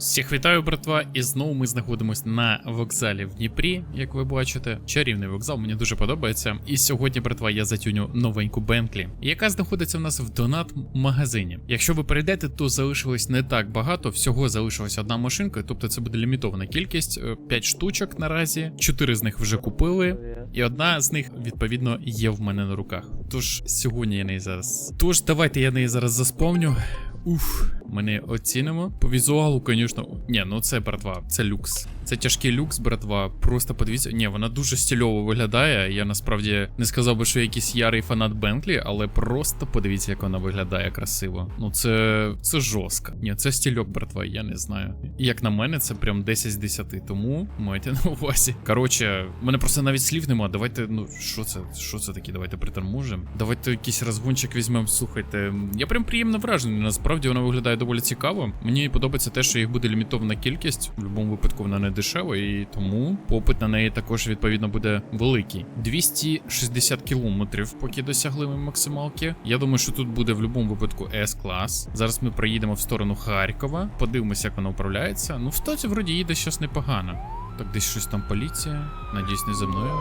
Всіх вітаю, братва, і знову ми знаходимося на вокзалі в Дніпрі, як ви бачите. Чарівний вокзал, мені дуже подобається. І сьогодні, братва, я затюню новеньку Бентлі, яка знаходиться в нас в донат-магазині. Якщо ви перейдете, то залишилось не так багато, всього залишилась одна машинка, тобто це буде лімітована кількість, 5 штучок наразі, 4 з них вже купили, і одна з них, відповідно, є в мене на руках. Тож сьогодні я неї зараз. Тож давайте я неї зараз заспомню. Уф, ми не оцінимо. По візуалу, звісно. Ні, ну це братва, це люкс. Це тяжкий люкс, братва. Просто подивіться. Ні, вона дуже стильово виглядає. Я насправді не сказав би, що я якийсь ярий фанат Бентлі, але просто подивіться, як вона виглядає красиво. Ну це це жорстко. Ні, це стільок, братва, я не знаю. Як на мене, це прям 10 з 10. Тому майте на увазі. Коротше, в мене просто навіть слів нема. Давайте, ну що це? Що це таке? Давайте приторможимо. Давайте якийсь розгончик візьмемо. Слухайте. Я прям приємно вражений. Насправді вона виглядає доволі цікаво. Мені подобається те, що їх буде лімітована кількість. В будь-якому випадку вона не дешева, і тому попит на неї також відповідно буде великий. 260 кілометрів, поки досягли ми максималки. Я думаю, що тут буде в будь-якому випадку С-клас. Зараз ми проїдемо в сторону Харкова, подивимося, як вона управляється. Ну, в стоці вроді їде щось непогано. Так, десь щось там поліція. Надіюсь, не за мною.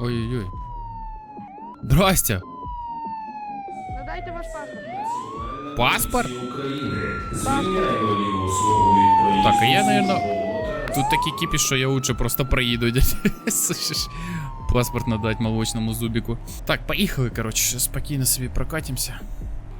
Ой-ой-ой. Здрастя! Надайте ваш паспорт. Паспорт? Так, а я, наверное, Тут такий кіпіш, що я лучше просто проїду. дядь. Паспорт надать молочному зубику. Так, поїхали, короче, спокійно собі прокатимося.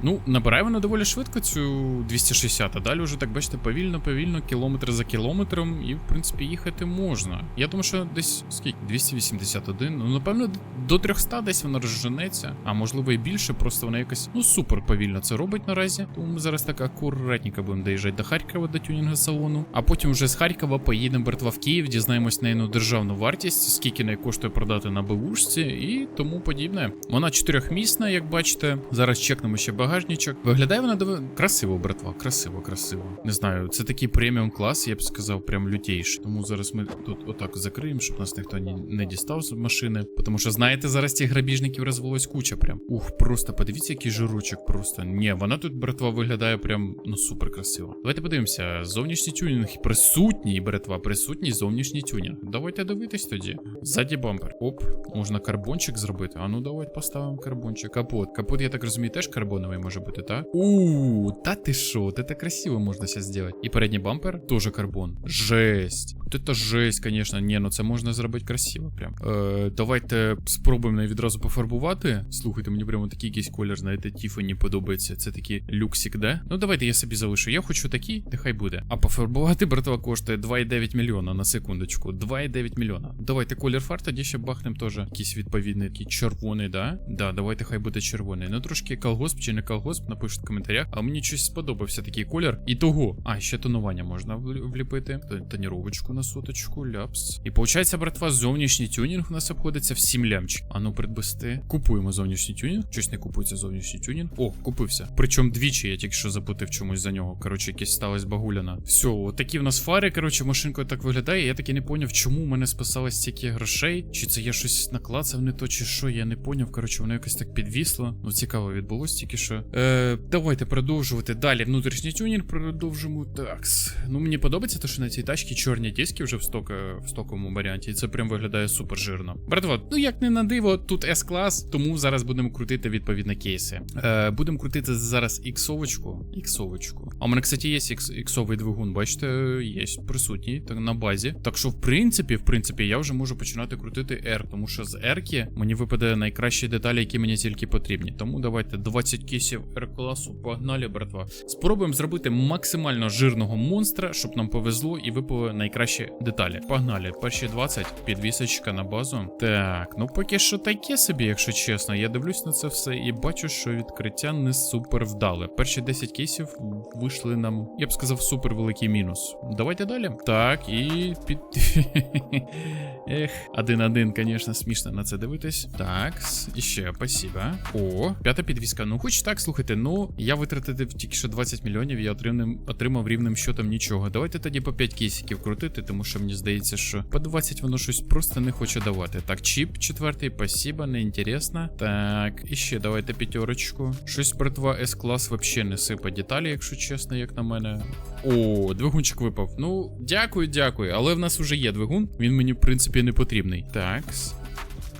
Ну, набирає вона доволі швидко цю 260, а далі вже так бачите, повільно, повільно, кілометр за кілометром, і в принципі їхати можна. Я думаю, що десь скільки? 281. Ну, напевно, до 300 десь вона розженеться, а можливо і більше, просто вона якось ну супер повільно це робить наразі. Тому ми зараз так акуратненько будемо доїжджати до Харкова до тюнінга салону. А потім вже з Харкова поїдемо братва в Київ, дізнаємось неї державну вартість, скільки неї коштує продати на БУшці і тому подібне. Вона чотирьохмісна, як бачите. Зараз чекнемо ще багажничок. Виглядає вона доволі красиво, братва. Красиво, красиво. Не знаю, це такий преміум клас, я б сказав, прям лютейший. Тому зараз ми тут отак закриємо, щоб нас ніхто ні- не дістав з машини. Тому що, знаєте, зараз цих грабіжників розвелось куча прям. Ух, просто подивіться, який жирочок просто. Ні, вона тут, братва, виглядає прям ну супер красиво. Давайте подивимося. Зовнішній тюнінг присутній, братва, присутній зовнішній тюнінг. Давайте дивитись тоді. Ззаді бампер. Оп, можна карбончик зробити. А ну давайте поставимо карбончик. Капот. Капот, я так розумію, теж карбоновий може бути, так? У, та ти що, от це красиво можна зараз зробити. І передній бампер теж карбон. Жесть. От це жесть, звісно. Ні, ну це можна зробити красиво прям. Е, давайте спробуємо відразу пофарбувати. Слухайте, мені прямо такий якийсь колір, знаєте, Тіфані подобається. Це такий люксик, де? Ну давайте я собі залишу. Я хочу такий, нехай буде. А пофарбувати, братва, коштує 2,9 мільйона на секундочку. 2,9 мільйона. Давайте колір фар, тоді ще бахнемо теж якийсь відповідний, такий червоний, да? Да, давайте хай буде червоний. Ну трошки колгосп чи не колгосп, напишіть в коментарях. А мені щось сподобався такий колір. І того. А, ще тонування можна вліпити. Тоніровочку на соточку, ляпс. І виходить, братва, зовнішній тюнінг у нас обходиться в 7 лямчик. А ну придбести. Купуємо зовнішній тюнінг. Щось не купується зовнішній тюнінг. О, купився. Причому двічі я тільки що заплатив чомусь за нього. Коротше, якесь сталося багуляна. Все, от такі в нас фари. Коротше, машинка так виглядає. Я таки не поняв, чому у мене списалось стільки грошей. Чи це я щось наклацав не то, чи що, я не поняв. Коротше, воно якось так підвісло. Ну, цікаво відбулось тільки що. Е, давайте продовжувати. Далі внутрішній тюнінг продовжимо. Такс. Ну, мені подобається те, що на цій тачці чорні диски вже в, сток, в стоковому варіанті. І це прям виглядає супер жирно. Братва, ну як не на диво, тут S-клас, тому зараз будемо крутити відповідно кейси. Е, будемо крутити зараз іксовочку. Іксовочку. А у мене, кстати, є ікс, іксовий двигун, бачите, є присутній так, на базі. Так що, в принципі, в принципі, я вже можу починати крутити R, тому що з R мені випаде найкращі деталі, які мені тільки потрібні. Тому давайте 20 кейсів R класу. Погнали, братва. Спробуємо зробити максимально жирного монстра, щоб нам повезло і випали найкращі деталі. Погнали, перші 20, підвісочка на базу. Так, ну поки що таке собі, якщо чесно. Я дивлюсь на це все і бачу, що відкриття не супер вдале. Перші 10 кейсів вийшли нам, я б сказав, супер великий мінус. Давайте далі. Так, і під. Ех, один-один, звісно, смішно на це дивитись. Так, ще, спасибо. О, п'ята підвіска. Ну, хоч так. слухайте, ну я витратив тільки що 20 мільйонів, я отримав, отримав рівним щотом нічого. Давайте тоді по 5 кейсиків крутити, тому що мені здається, що по 20 воно щось просто не хоче давати. Так, чіп четвертий, спасибо, не інтересно. Так, і ще давайте п'ятерочку. Щось братва S-клас вообще не сипа деталі, якщо чесно, як на мене. О, двигунчик випав. Ну, дякую, дякую. Але в нас вже є двигун. Він мені, в принципі, не потрібний. Такс.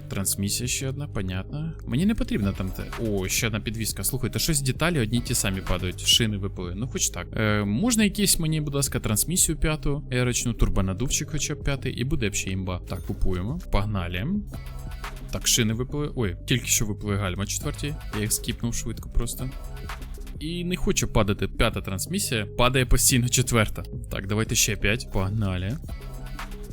Трансмісія ще одна, понятно. Мені не потрібно там те. О, ще одна підвіска. Слухайте, щось деталі одні ті самі падають. Шини випали. Ну, хоч так. Е, можна якийсь мені, будь ласка, трансмісію п'яту, ерочну, турбонадувчик хоча б п'ятий, і буде ще імба. Так, купуємо. Погнали. Так, шини випали. Ой, тільки що випали гальма четверті. Я їх скіпнув швидко просто. І не хочу падати п'ята трансмісія, падає постійно четверта. Так, давайте ще п'ять. Погнали.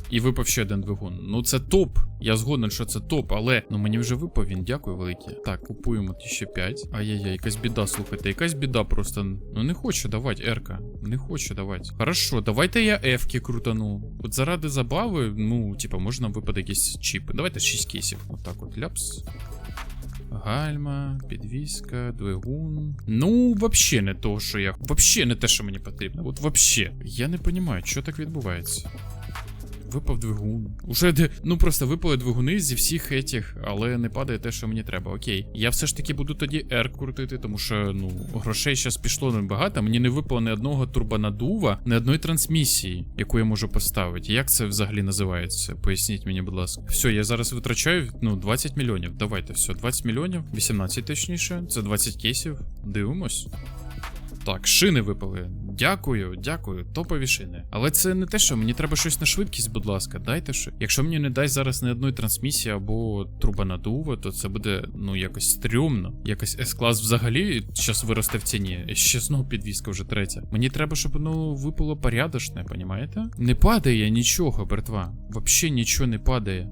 І випав ще один двигун. Ну це топ. Я згоден, що це топ, але ну мені вже випав він, дякую велике. Так, купуємо ще 5. Ай-яй-яй, якась біда, слухайте, якась біда просто. Ну не хочу давати, Ерка. Не хочу давати. Хорошо, давайте я Ефки крутану. От заради забави, ну, типа, можна випаде якісь чіпи. Давайте 6 кейсів. Отак от ляпс. Гальма, підвіска, двигун. Ну, вообще не то, що я. Вообще не те, що мені потрібно. От вообще. Я не розумію, що так відбувається. Випав двигун. Уже де. Ну просто випали двигуни зі всіх етіх, але не падає те, що мені треба. Окей. Я все ж таки буду тоді R крутити, тому що ну грошей зараз пішло небагато. Мені не випало ні одного турбонадува, ні одної трансмісії, яку я можу поставити. Як це взагалі називається? Поясніть мені, будь ласка. Все, я зараз витрачаю ну 20 мільйонів. Давайте, все, 20 мільйонів, 18 точніше. Це 20 кейсів. Дивимось. Так, шини випали. Дякую, дякую, топові шини. Але це не те, що мені треба щось на швидкість, будь ласка, дайте що. Якщо мені не дасть зараз ні одної трансмісії або трубонадува, то це буде ну якось стрьомно. Якось С-клас взагалі зараз виросте в ціні. Ще знову підвіска вже третя. Мені треба, щоб воно випало порядочне, понімаєте? Не падає нічого, братва. Вообще нічого не падає.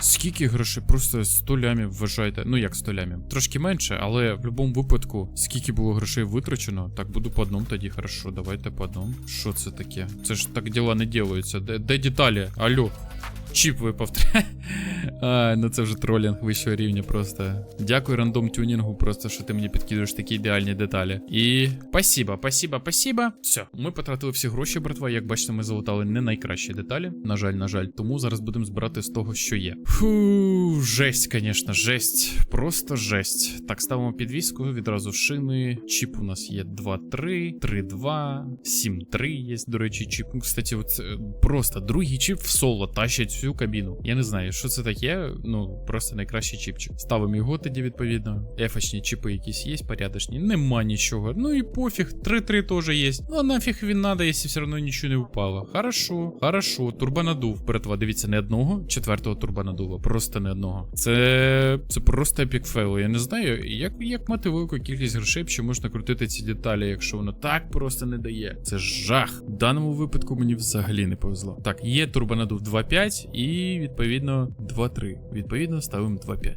Скільки грошей? Просто 100 лямів вважайте. Ну як 100 лямів? Трошки менше, але в будь-якому випадку, скільки було грошей витрачено, так буду по одному тоді. Хорошо, давайте по одному. Що це таке? Це ж так діла не ділаються. Де, де деталі? Алло. Чіп випав. а, ну це вже тролінг вищого рівня просто. Дякую рандом тюнінгу, просто що ти мені підкидуєш такі ідеальні деталі. І спасіба, спасіба, спасіба. Все, ми потратили всі гроші, братва. Як бачите, ми залутали не найкращі деталі. На жаль, на жаль, тому зараз будемо збирати з того, що є. Фу, жесть, звісно, жесть. Просто жесть. Так, ставимо підвіску, відразу шини. Чіп у нас є 2-3, 3-2, 7-3 є, до речі, чіп. Ну, кстати, от е, просто другий чіп в соло тащить всю кабіну. Я не знаю, що це таке. Ну, просто найкращий чіпчик. Ставимо його тоді, відповідно. Ефочні чіпи якісь є, порядочні. Нема нічого. Ну і пофіг, 3-3 теж є. Ну а нафіг він надо, якщо все одно нічого не впало. Хорошо, хорошо. Турбонадув, братва, дивіться, не одного, четвертого турбонадува. Просто не одного. Це. Це просто епік фейл. Я не знаю, як, як мати велику кількість грошей, що можна крутити ці деталі, якщо воно так просто не дає. Це жах. В даному випадку мені взагалі не повезло. Так, є турбонадув 2.5 і відповідно 2.3. Відповідно, ставимо 2.5.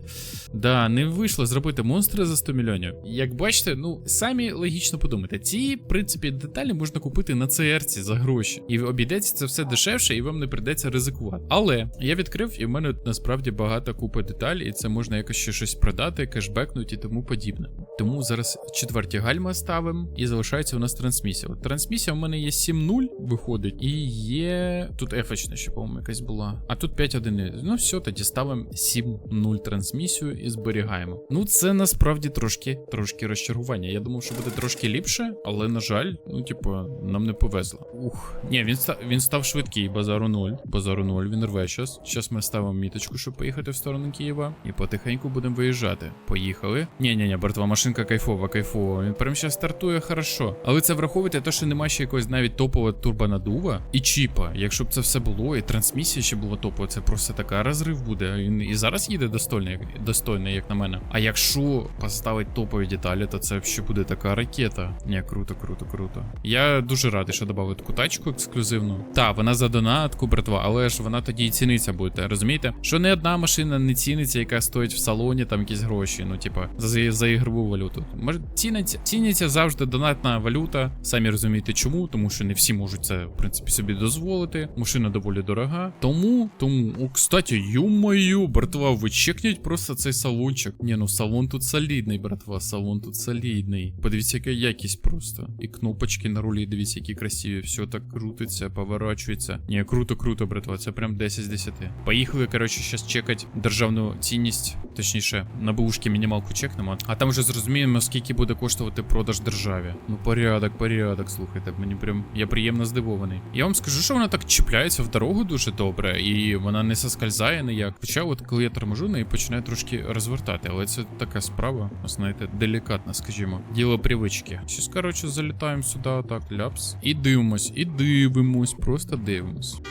Да, не вийшло зробити монстри за 100 мільйонів. Як бачите, ну самі логічно подумайте, ці, в принципі, деталі можна купити на CR за гроші. І обійдеться це все дешевше, і вам не прийдеться ризикувати. Але я відкрив, і в мене насправді багато купи деталей, і це можна якось ще щось продати, кешбекнути і тому подібне. Тому зараз четверті гальма ставимо, і залишається у нас трансмісія. От трансмісія у мене є 7.0, виходить, і є. Тут F, ще, по-моєму, якась була. А тут 5.1. Ну все, тоді ставимо 7.0 трансмісію і зберігаємо. Ну, це насправді трошки трошки розчарування. Я думав, що буде трошки ліпше, але на жаль, ну, типу, нам не повезло. Ух. Ні, він став він став швидкий, базару 0. Базару 0, він рве щас. Щас ми ставимо міточку, щоб поїхати в сторону Києва. І потихеньку будемо виїжджати. Поїхали. Ні, ні, ні, бортова машинка кайфова, кайфова. Він прямо зараз стартує хорошо. Але це враховуйте те, що немає ще якогось навіть топового турбонадува і чіпа. Якщо б це все було, і трансмісія ще була топова, це просто така розрив буде. Він і зараз їде достойно, як, достойно, як на мене. А якщо поставити топові деталі, то це ще буде така ракета. Ні, круто, круто, круто. Я дуже радий, що додали таку тачку ексклюзивну. Та, вона за донатку, братва, але ж вона тоді і ціниться буде. Розумієте? Що не одна машина не ціниться, яка стоїть в салоні, там якісь гроші. Ну, типа, за, за ігрову валюту. Може, ціниться, ціниться завжди донатна валюта. Самі розумієте чому, тому що не всі можуть це, в принципі, собі дозволити. Машина доволі дорога. Тому, тому, о, кстати, Та ю-мою, братва, ви чекніть просто цей салончик. Ні, ну салон тут солідний, братва, салон тут солідний. Подивіться, яка якість просто. І кнопочки на рулі, дивіться, які красиві. Все так крутиться, поворачується. Ні, круто, круто, братва. Це прям 10 з 10. Поїхали, коротше, щас чекать державну цінність. Точніше, на бушки мінімалку чекнемо. А там вже зрозуміємо, скільки буде коштувати продаж державі. Ну, порядок, порядок, слухайте. Мені прям я приємно здивований. Я вам скажу, що вона так чіпляється в дорогу дуже добре, і вона не соскальзає ніяк. Хоча, от коли я торможу, неї починає трошки розвертати, але це така справа, знаєте, делікатна, скажімо. Діло привички. Щось, коротше, залітаємо сюди, так, ляпс. І дивимось, і дивимось, просто дивимось.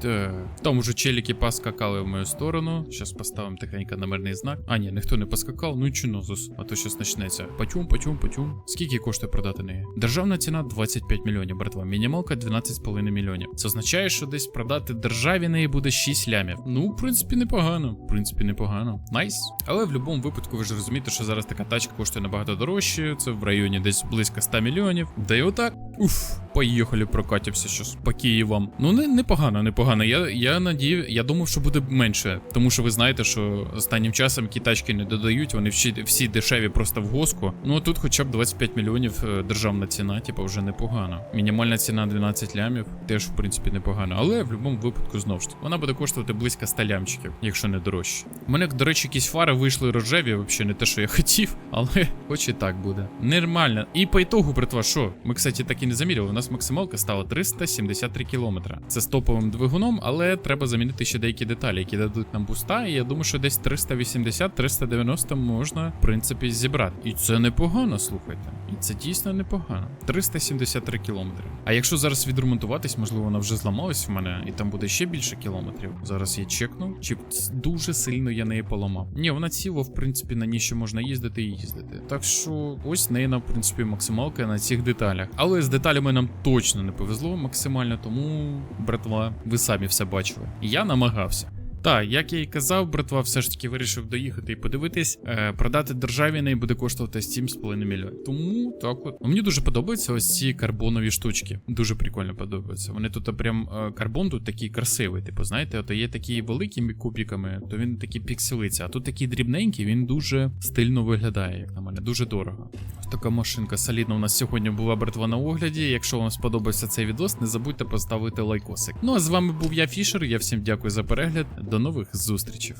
Так, там уже челіки поскакали в мою сторону. Зараз поставимо тихенько номерний знак. А, ні, ніхто не поскакав, ну і чи нозус, а то щас почнеться. Патюм, патюм, патюм. Скільки коштує продати неї? Державна ціна 25 мільйонів, братва. Мінімалка 12,5 мільйонів. Це означає, що десь продати державі неї буде 6 лямів. Ну, в принципі, непогано. В принципі, непогано. Найс. Але в будь-якому випадку ви ж розумієте, що зараз така тачка коштує набагато дорожче. Це в районі десь близько 100 мільйонів. Да і отак. Уф, поїхали, прокатимося щось по Києвам. Ну, не, непогано, непогано. Я, я надію, я думав, що буде менше. Тому що ви знаєте, що останнім часом ті тачки не додають, вони всі, всі дешеві просто в госку. Ну а тут хоча б 25 мільйонів е, державна ціна, типу, вже непогано. Мінімальна ціна 12 лямів, теж в принципі непогано. Але в будь-якому випадку знову ж таки, вона буде коштувати близько 100 лямчиків, якщо не дорожче. У мене, до речі, якісь фари вийшли рожеві, взагалі не те, що я хотів, але хоч і так буде. Нормально. І по ітогу, братва, що? Ми, кстати, так і не заміряли. У нас максималка стала 373 кілометра. Це з топовим двигуном, але треба замінити ще деякі деталі, які дадуть нам буста. І я думаю, що десь 380-390 можна, в принципі, зібрати. І це непогано, слухайте. І це дійсно непогано. 373 кілометри. А якщо зараз відремонтуватись, можливо, вона вже зламалась в мене, і там буде ще більше кілометрів. Зараз я чекну, чи дуже сильно я неї поламав. Ні, вона ціла, в принципі, на ній ще можна їздити і їздити. Так що ось неї, в принципі, максималка на цих деталях. Але з деталями нам точно не повезло максимально, тому, братва, ви самі все бачили. Я намагався. Так, як я і казав, братва, все ж таки вирішив доїхати і подивитись. Е, продати державі неї буде коштувати 7,5 мільйонів. Тому так от. Мені дуже подобаються ось ці карбонові штучки. Дуже прикольно подобаються. Вони тут прям е, карбон тут такий красивий. Типу, знаєте, от є такі великими кубіками, то він такі пікселиться. А тут такий дрібненький, він дуже стильно виглядає, як на мене, дуже дорого. Така машинка солідна у нас сьогодні була братва на огляді. Якщо вам сподобався цей відос, не забудьте поставити лайкосик. Ну а з вами був я Фішер. Я всім дякую за перегляд. До нових зустрічей.